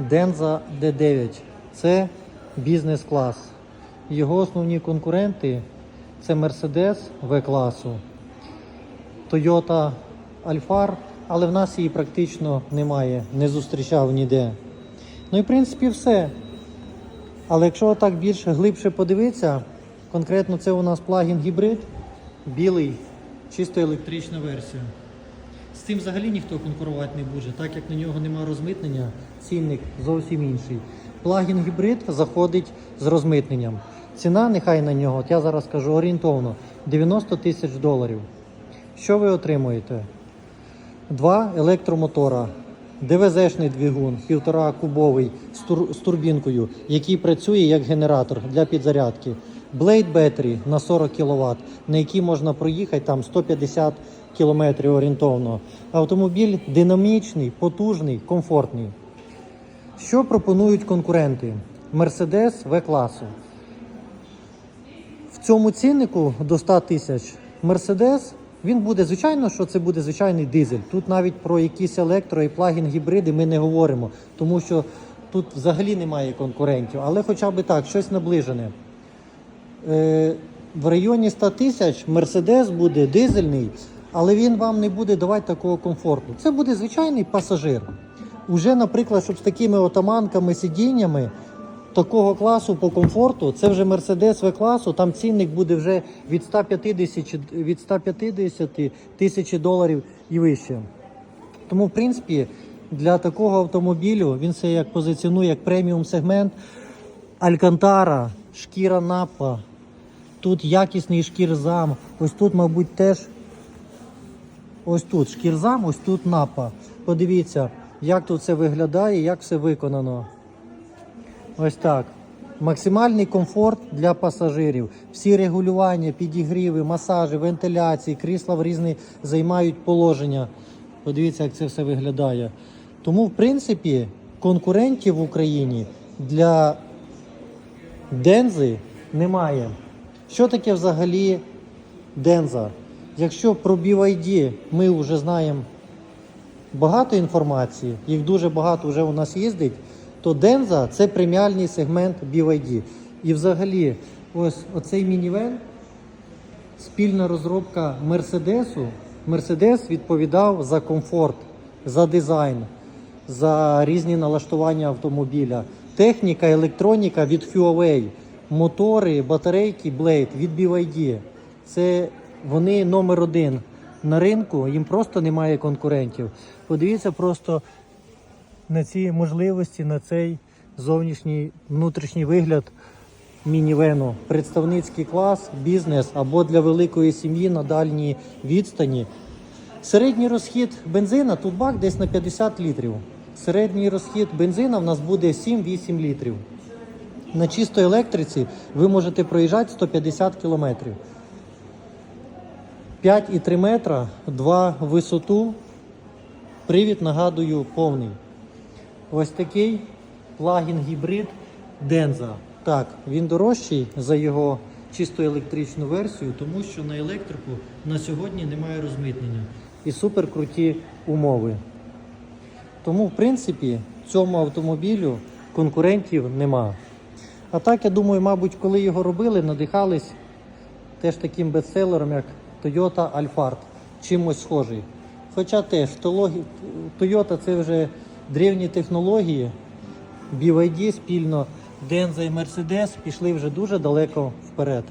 Denza D9. Це бізнес-клас. Його основні конкуренти це Mercedes V-класу, Toyota Alphard, але в нас її практично немає, не зустрічав ніде. Ну і в принципі все. Але якщо так більш глибше подивитися, конкретно це у нас плагін гібрид, білий, чисто електрична версія. З цим взагалі ніхто конкурувати не буде, так як на нього немає розмитнення, цінник зовсім інший. Плагін гібрид заходить з розмитненном. Ціна нехай на нього, от я зараз кажу орієнтовно, 90 тисяч доларів. Що ви отримуєте? Два електромотора, ДВЗ-шний двигун, півтора кубовий з турбінкою, який працює як генератор для підзарядки. Blade Battery на 40 кВт, на який можна проїхати там 150 км орієнтовно. Автомобіль динамічний, потужний, комфортний. Що пропонують конкуренти? Mercedes V-класу. В цьому ціннику до 100 тисяч Mercedes, він буде, звичайно, що це буде звичайний дизель. Тут навіть про якісь електро і плагін гібриди ми не говоримо, тому що тут взагалі немає конкурентів. Але хоча б так, щось наближене. Е, в районі 100 тисяч Mercedes буде дизельний, але він вам не буде давати такого комфорту. Це буде звичайний пасажир. Уже, наприклад, щоб з такими отаманками, сидіннями такого класу по комфорту, це вже Mercedes V-класу, там цінник буде вже від 150, чи- від 150 тисяч доларів і вище. Тому, в принципі, для такого автомобілю він це як позиціонує як преміум сегмент. Алькантара, шкіра напа, тут якісний шкірзам. Ось тут, мабуть, теж ось тут шкірзам, ось тут напа. Подивіться, як тут це виглядає, як все виконано. Ось так. Максимальний комфорт для пасажирів. Всі регулювання, підігріви, масажі, вентиляції, крісла в різні займають положення. Подивіться, як це все виглядає. Тому, в принципі, конкурентів в Україні для Дензи немає. Що таке взагалі Денза? Якщо про BYD ми вже знаємо багато інформації, їх дуже багато вже у нас їздить, то Денза це преміальний сегмент BYD. І взагалі, ось оцей мінівен, спільна розробка Мерседесу. Мерседес відповідав за комфорт, за дизайн, за різні налаштування автомобіля. Техніка, електроніка від Huawei, мотори, батарейки Blade від BYD. Це вони номер один на ринку, їм просто немає конкурентів. Подивіться просто на ці можливості, на цей зовнішній внутрішній вигляд мінівену. Представницький клас, бізнес або для великої сім'ї на дальній відстані. Середній розхід бензина тут бак десь на 50 літрів. Середній розхід бензина в нас буде 7-8 літрів. На чистій електриці ви можете проїжджати 150 кілометрів. 5,3 метра, 2 висоту. Привід, нагадую, повний. Ось такий плагін гібрид Денза. Так, він дорожчий за його чисто електричну версію, тому що на електрику на сьогодні немає розмитнення і суперкруті умови. Тому, в принципі, цьому автомобілю конкурентів нема. А так, я думаю, мабуть, коли його робили, надихались теж таким бестселером, як Toyota Alphard, чимось схожий. Хоча теж Toyota це вже древні технології, BYD спільно, Denza і Mercedes пішли вже дуже далеко вперед.